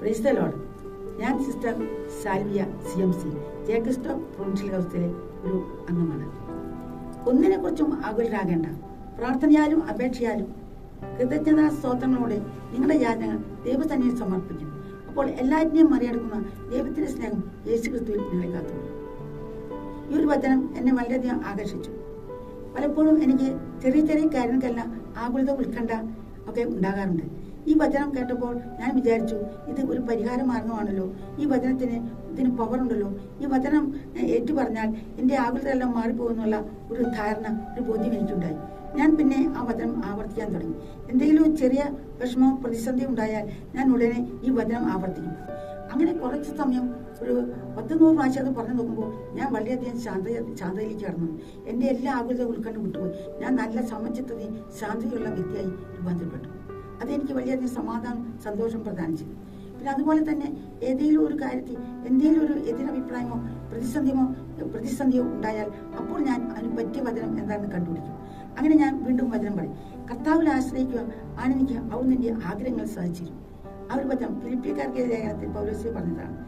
Praise the Lord ഞാൻ sister Salvia C M C ജേക്കസ്റ്റോ provincial ഹൗസിലെ ഒരു അംഗമാണ്. ഒന്നിനെ കുറിച്ചും ആകുലരാകേണ്ട. പ്രാർത്ഥനയാലും അപേക്ഷയാലും കൃതജ്ഞതാ സ്തോത്രങ്ങളോടെ നിങ്ങളുടെ യാചനകൾ ദൈവസന്നിധി സമർപ്പിക്കും. അപ്പോൾ എല്ലാറ്റിനെയും മറികടക്കുന്ന ദൈവത്തിന്റെ സ്നേഹം യേശു ക്രിസ്തുവിൽ നിങ്ങളെ കാത്തുള്ളൂ ഈ ഒരു വചനം എന്നെ വളരെയധികം ആകർഷിച്ചു. പലപ്പോഴും എനിക്ക് ചെറിയ ചെറിയ കാര്യങ്ങൾക്കെല്ലാം ആകുലത ഉത്കണ്ഠ ഒക്കെ ഉണ്ടാകാറുണ്ട്. ഈ വചനം കേട്ടപ്പോൾ ഞാൻ വിചാരിച്ചു ഇത് ഒരു പരിഹാര മാർഗമാണല്ലോ. ഈ വചനത്തിന് ഇതിന് പവർ ഉണ്ടല്ലോ. ഈ വചനം ഏറ്റു പറഞ്ഞാൽ എന്റെ ആകുലതയെല്ലാം മാറിപ്പോകുന്നുള്ള ഒരു ധാരണ ഒരു ബോധ്യം എനിക്കുണ്ടായി. ഞാൻ പിന്നെ ആ വചനം ആവർത്തിക്കാൻ തുടങ്ങി. എന്തെങ്കിലും ചെറിയ വിഷമോ പ്രതിസന്ധി ഉണ്ടായാൽ ഞാൻ ഉടനെ ഈ വചനം ആവർത്തിക്കും. അങ്ങനെ കുറച്ച് സമയം ഒരു പത്ത് നൂറ് പ്രാവശ്യം അത് പറഞ്ഞു നോക്കുമ്പോൾ ഞാൻ വളരെയധികം ശാന്ത ശാന്തയിലേക്ക് കടന്നു. എന്റെ എല്ലാ ആകുലത ഉൾക്കണ്ടു വിട്ടുപോയി. ഞാൻ നല്ല സമചിത്തതയും ശാന്തതയുള്ള വ്യക്തിയായി രൂപാന്തരപ്പെട്ടു. അതെനിക്ക് വലിയധികം സമാധാനം സന്തോഷം പ്രദാനം ചെയ്തു പിന്നെ അതുപോലെ തന്നെ ഏതെങ്കിലും ഒരു കാര്യത്തിൽ എന്തെങ്കിലും ഒരു എതിരഭിപ്രായമോ പ്രതിസന്ധിയോ പ്രതിസന്ധിയോ ഉണ്ടായാൽ അപ്പോൾ ഞാൻ അതിന് പറ്റിയ വചനം എന്താണെന്ന് കണ്ടുപിടിക്കും. അങ്ങനെ ഞാൻ വീണ്ടും വചനം പറയും. കർത്താവിൽ ആശ്രയിക്കുക ആണെനിക്ക് അവിടുന്ന് ആഗ്രഹങ്ങൾ സാധിച്ചിരുന്നു ആ ഒരു വചനം ഫിലിപ്പിയക്കാർക്ക് ലേഖനത്തിൽ പൗലോസി പറഞ്ഞതാണ്.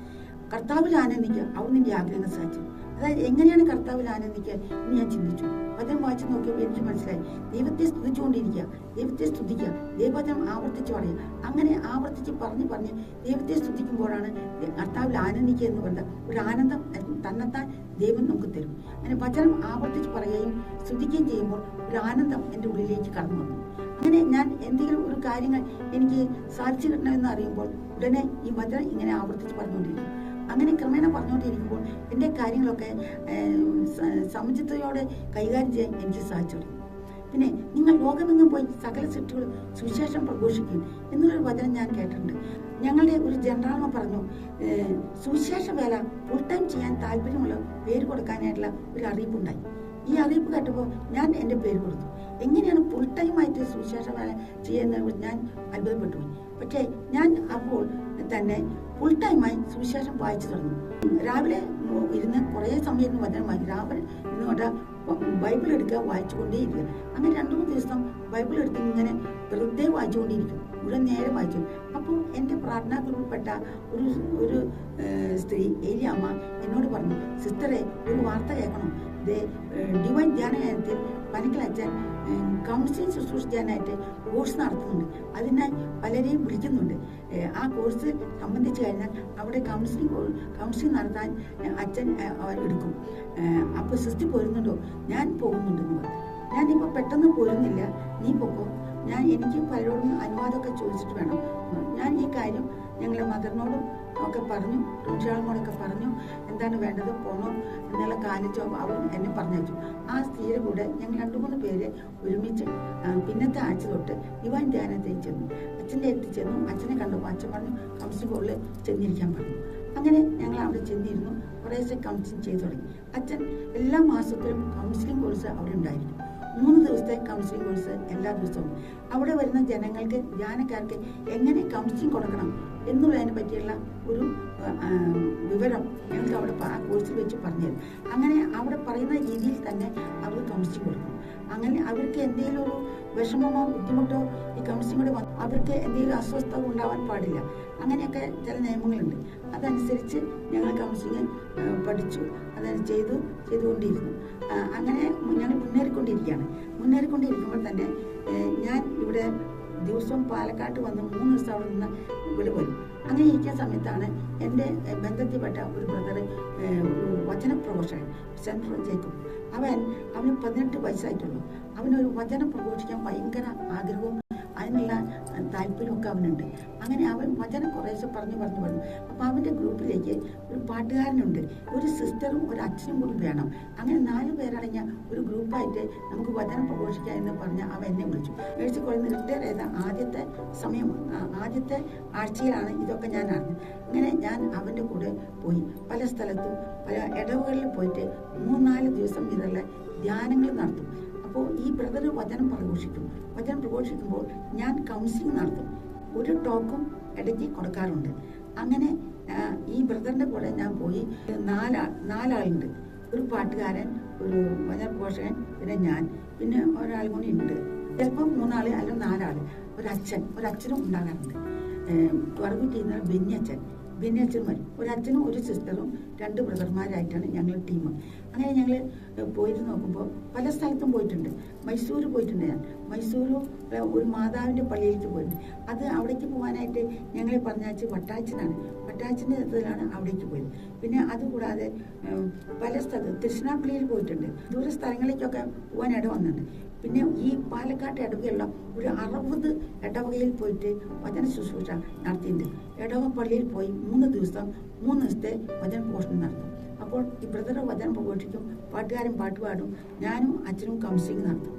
കർത്താവിൽ ആനന്ദിക്കുക അവിടുന്ന് ആഗ്രഹങ്ങൾ സാധിച്ചു അതായത് എങ്ങനെയാണ് കർത്താവിൽ ആനന്ദിക്കുക എന്ന് ഞാൻ ചിന്തിച്ചു. വചനം വായിച്ചു നോക്കിയപ്പോൾ എനിക്ക് മനസ്സിലായി. ദൈവത്തെ സ്തുതിച്ചുകൊണ്ടിരിക്കുക ദൈവത്തെ സ്തുതിക്കുക ദൈവവചനം ആവർത്തിച്ച് പറയുക. അങ്ങനെ ആവർത്തിച്ച് പറഞ്ഞ് പറഞ്ഞ് ദൈവത്തെ സ്തുതിക്കുമ്പോഴാണ് കർത്താവിൽ ആനന്ദിക്കുക എന്ന് പറയുന്നത് ഒരു ആനന്ദം തന്നെത്താൻ ദൈവം നമുക്ക് തരും. അങ്ങനെ വചനം ആവർത്തിച്ച് പറയുകയും സ്തുതിക്കുകയും ചെയ്യുമ്പോൾ ഒരു ആനന്ദം എന്റെ ഉള്ളിലേക്ക് കടന്നു വന്നു. അങ്ങനെ ഞാൻ എന്തെങ്കിലും ഒരു കാര്യങ്ങൾ എനിക്ക് സാധിച്ചു കിട്ടണമെന്ന് അറിയുമ്പോൾ ഉടനെ ഈ വചനം ഇങ്ങനെ ആവർത്തിച്ച് പറഞ്ഞുകൊണ്ടിരിക്കും. അങ്ങനെ ക്രമേണ പറഞ്ഞുകൊണ്ടിരിക്കുമ്പോൾ എന്റെ കാര്യങ്ങളൊക്കെ സമുചിതയോടെ കൈകാര്യം ചെയ്യാൻ എനിക്ക് സാധിച്ചു പിന്നെ നിങ്ങൾ ലോകമെങ്ങും പോയി സകല സൃഷ്ടികളും സുവിശേഷം പ്രഘോഷിക്കും എന്നുള്ളൊരു വചനം ഞാൻ കേട്ടിട്ടുണ്ട്. ഞങ്ങളുടെ ഒരു ജനറാൾമ പറഞ്ഞു സുവിശേഷ വേല ഫുൾ ടൈം ചെയ്യാൻ താല്പര്യമുള്ള പേര് കൊടുക്കാനായിട്ടുള്ള ഒരു അറിയിപ്പുണ്ടായി. ഈ അറിയിപ്പ് കേട്ടപ്പോൾ ഞാൻ എന്റെ പേര് കൊടുത്തു. എങ്ങനെയാണ് ഫുൾ ടൈമായിട്ട് സുവിശേഷ വേല ചെയ്യുന്നത് ഞാൻ അത്ഭുതപ്പെട്ടു പക്ഷേ ഞാൻ അപ്പോൾ തന്നെ ഫുൾ ടൈമായി സുവിശേഷം വായിച്ചു തുടങ്ങി. രാവിലെ ഇരുന്ന് കുറേ സമയം ഇരുന്ന് വചനം വായിക്കും. രാവിലെ ഇരുന്നുകൊണ്ട് ബൈബിൾ എടുക്കുക വായിച്ചുകൊണ്ടേയിരിക്കുക അങ്ങനെ രണ്ടു മൂന്ന് ദിവസം ബൈബിൾ എടുത്ത് ഇങ്ങനെ വെറുതെ വായിച്ചുകൊണ്ടിരിക്കും ഇവിടെ നേരെ വായിച്ചു അപ്പോൾ എന്റെ പ്രാർത്ഥനാ ഗ്രൂപ്പിൽപ്പെട്ട ഒരു ഒരു സ്ത്രീ അമ്മ എന്നോട് പറഞ്ഞു സിസ്റ്ററെ ഒരു വാർത്ത കേൾക്കണം. ദേ ഡിവൈൻ ധ്യാനത്തിൽ പനക്കലച്ചൻ കൗൺസിലിംഗ് ശുശ്രൂഷിക്കാനായിട്ട് കോഴ്സ് നടത്തുന്നുണ്ട്. അതിനായി പലരെയും വിളിക്കുന്നുണ്ട്. ആ കോഴ്സ് സംബന്ധിച്ച് കഴിഞ്ഞാൽ അവിടെ കൗൺസിലിംഗ് കൗൺസിലിംഗ് നടത്താൻ അച്ഛൻ എടുക്കും. അപ്പോൾ സിസ്റ്റർ പോരുന്നുണ്ടോ? ഞാൻ പോകുന്നുണ്ടെന്ന് പറഞ്ഞു. ഞാനിപ്പോൾ പെട്ടെന്ന് പോരുന്നില്ല. നീ പൊക്കോ? ഞാൻ എനിക്ക് പലരോടും അനുവാദമൊക്കെ ചോദിച്ചിട്ട് വേണം. ഞാൻ ഈ കാര്യം ഞങ്ങളുടെ മദറിനോടും ഒക്കെ പറഞ്ഞു റുഷാളിനോടൊക്കെ പറഞ്ഞു എന്താണ് വേണ്ടത് പോണോ എന്നുള്ള കാണിച്ചോ അവർ എന്നെ പറഞ്ഞു ആ സ്ത്രീയുടെ കൂടെ ഞങ്ങൾ രണ്ടു മൂന്ന് പേര് ഒരുമിച്ച് പിന്നത്തെ ആഴ്ച തൊട്ട് ഡിവൈൻ ധ്യാനത്തിൽ ചെന്നു. അച്ഛന്റെ അടുത്ത് ചെന്നു അച്ഛനെ കണ്ടപ്പോൾ അച്ഛൻ പറഞ്ഞു കൗൺസിലിംഗ് ഹോളിൽ ചെന്നിരിക്കാൻ പറഞ്ഞു. അങ്ങനെ ഞങ്ങൾ അവിടെ ചെന്നിരുന്നു. കുറേശ്ശെ കൗൺസിലിംഗ് ചെയ്തു തുടങ്ങി. അച്ഛൻ എല്ലാ മാസത്തിലും കൗൺസിലിംഗ് കോഴ്സ് അവിടെ ഉണ്ടായിരുന്നു. മൂന്ന് ദിവസത്തെ കൗൺസിലിംഗ് കോഴ്സ് എല്ലാ ദിവസവും. അവിടെ വരുന്ന ജനങ്ങൾക്ക് ധ്യാനക്കാർക്ക് എങ്ങനെ കൗൺസിലിംഗ് കൊടുക്കണം? എന്നുള്ളതിനെ പറ്റിയുള്ള ഒരു വിവരം ഞങ്ങൾക്ക് അവിടെ ആ കോഴ്സിൽ വെച്ച് പറഞ്ഞുതരും. അങ്ങനെ അവിടെ പറയുന്ന രീതിയിൽ തന്നെ അവർ കൗൺസിലിംഗ് കൊടുക്കും. അങ്ങനെ അവർക്ക് എന്തെങ്കിലും ഒരു വിഷമമോ ബുദ്ധിമുട്ടോ ഈ കൗൺസിലിംഗ് വന്ന് അവർക്ക് എന്തെങ്കിലും അസ്വസ്ഥത ഉണ്ടാവാൻ പാടില്ല. അങ്ങനെയൊക്കെ ചില നിയമങ്ങളുണ്ട്. അതനുസരിച്ച് ഞങ്ങൾ കൗൺസിലിംഗ് പഠിച്ചു. അത് ചെയ്തു ചെയ്തുകൊണ്ടിരുന്നു. അങ്ങനെ ഞങ്ങൾ മുന്നേറിക്കൊണ്ടിരിക്കുകയാണ്. മുന്നേറിക്കൊണ്ടിരിക്കുമ്പോൾ തന്നെ ഞാൻ ഇവിടെ ദിവസവും പാലക്കാട്ട് വന്ന് മൂന്ന് ദിവസം അവിടെ നിന്ന് ഇവിടെ വരും അങ്ങനെ ഇരിക്കുന്ന സമയത്താണ് എന്റെ ബന്ധത്തിൽപ്പെട്ട ഒരു ബ്രദർ വചന പ്രഘോഷകൻ സെൻട്രൽ ജേക്കബ്. അവൻ അവന് പതിനെട്ട് വയസ്സായിട്ടുള്ളൂ. അവനൊരു വചനം പ്രഘോഷിക്കാൻ ഭയങ്കര ആഗ്രഹവും അതിനുള്ള താല്പര്യമൊക്കെ അവനുണ്ട് അങ്ങനെ അവൻ വചനം കുറേശ്ശെ പറഞ്ഞു പറഞ്ഞു പറഞ്ഞു. അപ്പോൾ അവന്റെ ഗ്രൂപ്പിലേക്ക് ഒരു പാട്ടുകാരനുണ്ട്. ഒരു സിസ്റ്ററും ഒരു അച്ഛനും കൂടി വേണം. അങ്ങനെ നാല് പേരടങ്ങിയ ഒരു ഗ്രൂപ്പായിട്ട് നമുക്ക് വചനം പ്രഘോഷിക്കാം എന്ന് പറഞ്ഞ് അവൻ എന്നെ വിളിച്ചു. മേഴ്സി കോളേജിൽ റിട്ടയർ ആദ്യത്തെ സമയം ആദ്യത്തെ ആഴ്ചയിലാണ് ഇതൊക്കെ ഞാൻ അറിഞ്ഞത്. അങ്ങനെ ഞാൻ അവന്റെ കൂടെ പോയി. പല സ്ഥലത്തും പല ഇടവുകളിൽ പോയിട്ട് മൂന്നാൽ ദിവസം ഇതുള്ള ധ്യാനങ്ങൾ നടത്തും. അപ്പോൾ ഈ ബ്രദർ വചനം പ്രഘോഷിക്കും വചനം പ്രഘോഷിക്കുമ്പോൾ ഞാൻ കൗൺസിലിംഗ് നടത്തും. ഒരു ടോക്കും ഇടയ്ക്ക് കൊടുക്കാറുണ്ട്. അങ്ങനെ ഈ ബ്രദറിന്റെ കൂടെ ഞാൻ പോയി നാലാ നാലാളുണ്ട്. ഒരു പാട്ടുകാരൻ ഒരു വചന പ്രഘോഷകൻ പിന്നെ ഞാൻ. പിന്നെ ഒരാൾ കൂടി ഉണ്ട്. ചിലപ്പോൾ മൂന്നാൾ അല്ലെങ്കിൽ നാലാൾ. ഒരച്ഛൻ ഒരച്ഛനും ഉണ്ടാകാറുണ്ട്. തുറവിട്ടിരുന്ന ബെന്നിയച്ഛൻ ബെന്നിയച്ഛൻ വരും ഒരു അച്ഛനും ഒരു സിസ്റ്ററും രണ്ട് ബ്രദർമാരായിട്ടാണ് ഞങ്ങൾ ടീം അങ്ങനെ ഞങ്ങൾ പോയിട്ട് നോക്കുമ്പോൾ പല സ്ഥലത്തും പോയിട്ടുണ്ട്. മൈസൂർ പോയിട്ടുണ്ട് ഞാൻ. മൈസൂർ ഒരു മാതാവിന്റെ പള്ളിയിലേക്ക് പോയിട്ടുണ്ട്. അത് അവിടേക്ക് പോകാനായിട്ട് ഞങ്ങളെ പറഞ്ഞാച്ച് വട്ടാച്ചനാണ്. വട്ടാച്ചന്റെ ഇതിലാണ് അവിടേക്ക് പോയത്. പിന്നെ അതുകൂടാതെ പല സ്ഥലത്ത് തൃശ്ശിനാപ്പള്ളിയിൽ പോയിട്ടുണ്ട്. ദൂര സ്ഥലങ്ങളിലേക്കൊക്കെ പോകാൻ ഇട വന്നിട്ടുണ്ട്. പിന്നെ ഈ പാലക്കാട്ട് ഇടവകയുള്ള ഒരു അറുപത് ഇടവകയിൽ പോയിട്ട് വചന ശുശ്രൂഷ നടത്തിയിട്ടുണ്ട്. ഇടവ പള്ളിയിൽ പോയി മൂന്ന് ദിവസം മൂന്ന് ദിവസത്തെ വചന പോഷണം നടത്തും അപ്പോൾ ഈ ബ്രദർ വചനം പ്രഘോഷിക്കും പാട്ടുകാരും പാട്ടുപാടും ഞാനും അച്ഛനും കൗൺസിലിംഗ് നടത്തും.